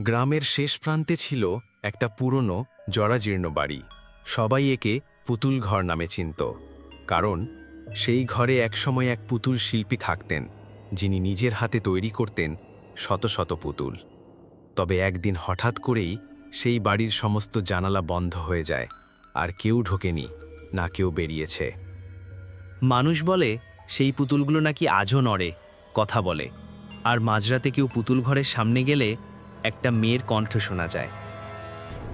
গ্রামের শেষ প্রান্তে ছিল একটা পুরনো, জরাজীর্ণ বাড়ি। সবাই একে পুতুল ঘর নামে চিনত। কারণ, সেই ঘরে একসময় এক পুতুল শিল্পী থাকতেন, যিনি নিজের হাতে তৈরি করতেন শত শত পুতুল। তবে একদিন হঠাৎ করেই সেই বাড়ির সমস্ত জানালা বন্ধ হয়ে যায়, আর কেউ ঢোকেনি, না কেউ বেরিয়েছে। মানুষ বলে, সেই পুতুলগুলো নাকি আজও নড়ে, কথা বলে। আর মাঝরাতে কেউ পুতুল ঘরের সামনে গেলে একটা মেয়ের কণ্ঠ শোনা যায়।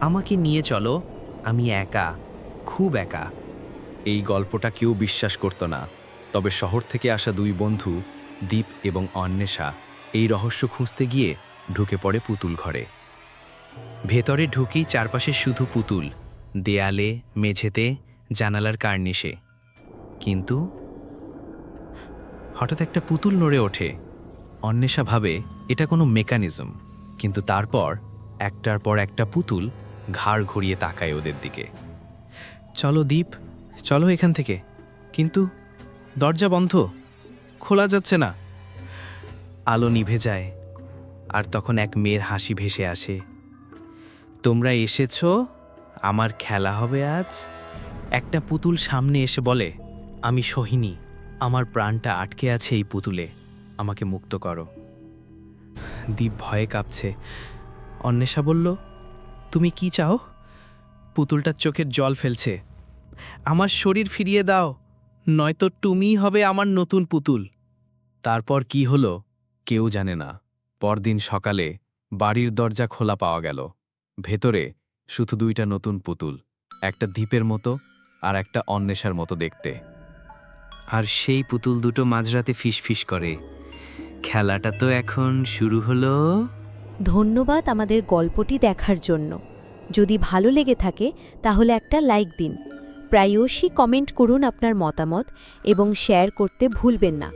আমাকে নিয়ে চলো, আমি একা, খুব একা। এই গল্পটা কেউ বিশ্বাস করত না। তবে শহর থেকে আসা দুই বন্ধু, দীপ এবং অন্বেষা, এই রহস্য খুঁজতে গিয়ে ঢুকে পড়ে পুতুল ঘরে। ভেতরে ঢুকেই চারপাশে শুধু পুতুল, দেয়ালে, মেঝেতে, জানালার কার্নিশে। কিন্তু হঠাৎ একটা পুতুল নড়ে ওঠে। অন্বেষা ভাবে, এটা কোনো মেকানিজম। কিন্তু তারপর একটার পর একটা পুতুল ঘাড় ঘুরিয়ে তাকায় ওদের দিকে। চলো দীপ, চলো এখান থেকে। কিন্তু দরজা বন্ধ, খোলা যাচ্ছে না। আলো নিভে যায়, আর তখন এক মেয়ের হাসি ভেসে আসে। তোমরা এসেছ, আমার খেলা হবে আজ? একটা পুতুল সামনে এসে বলে, আমি সোহিনী, আমার প্রাণটা আটকে আছে এই পুতুলে, আমাকে মুক্ত করো। দীপ ভয়ে কাঁপছে। অন্বেষা বলল, তুমি কি চাও? পুতুলটার চোখের জল ফেলছে। আমার শরীর ফিরিয়ে দাও, নয়তো তুমিই হবে আমার নতুন পুতুল। তারপর কি হলো, কেউ জানে না। পরদিন সকালে বাড়ির দরজা খোলা পাওয়া গেল। ভেতরে শুধু দুইটা নতুন পুতুল, একটা দ্বীপের মতো আর একটা অন্বেষার মতো দেখতে। আর সেই পুতুল দুটো মাঝরাতে ফিসফিস করে। খেলাটা তো এখন শুরু হলো। ধন্যবাদ আমাদের গল্পটি দেখার জন্য। যদি ভালো লেগে থাকে, তাহলে একটা লাইক দিন। প্রায়শই কমেন্ট করুন আপনার মতামত এবং শেয়ার করতে ভুলবেন না।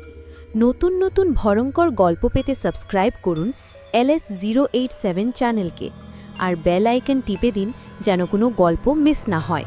নতুন নতুন ভয়ঙ্কর গল্প পেতে সাবস্ক্রাইব করুন এলএস জিরো এইট সেভেন চ্যানেলকে। আর বেল আইকন টিপে দিন যেন কোনো গল্প মিস না হয়।